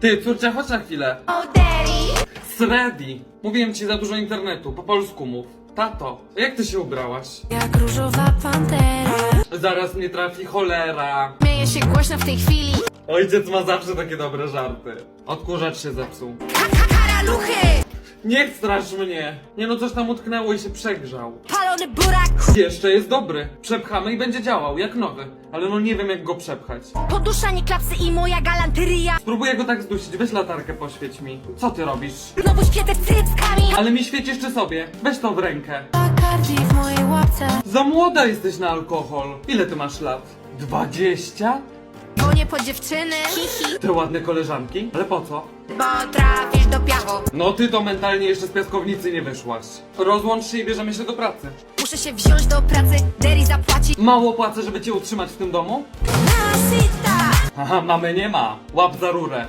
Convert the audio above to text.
Ty, córcia, chodź na chwilę. Oh, daddy. Sredi. Mówiłem ci za dużo internetu, po polsku mów. Tato, jak ty się ubrałaś? Jak różowa pantera. Zaraz mnie trafi cholera. Śmieję się głośno w tej chwili. Ojciec ma zawsze takie dobre żarty. Odkurzacz się zepsuł. Karaluchy! Nie strasz mnie! Nie no, coś tam utknęło i się przegrzał. Palony burak! Jeszcze jest dobry. Przepchamy i będzie działał, jak nowy. Ale no nie wiem jak go przepchać. Poduszanie klapsy i moja galanteria. Spróbuję go tak zdusić, weź latarkę poświeć mi. Co ty robisz? Znowu świecę cyckami. Ale mi świecisz czy sobie? Weź to w rękę. Bacardi w mojej łapce. Za młoda jesteś na alkohol. Ile ty masz lat? 20? Konie po dziewczyny. Hihi. Te ładne koleżanki? Ale po co? Bo trafisz do piachu. No ty to mentalnie jeszcze z piaskownicy nie wyszłaś. Rozłącz się i bierzemy się do pracy. Muszę się wziąć do pracy. Derry zapłaci. Mało płacę, żeby cię utrzymać w tym domu? Nasita. Haha, mamy nie ma. Łap za rurę.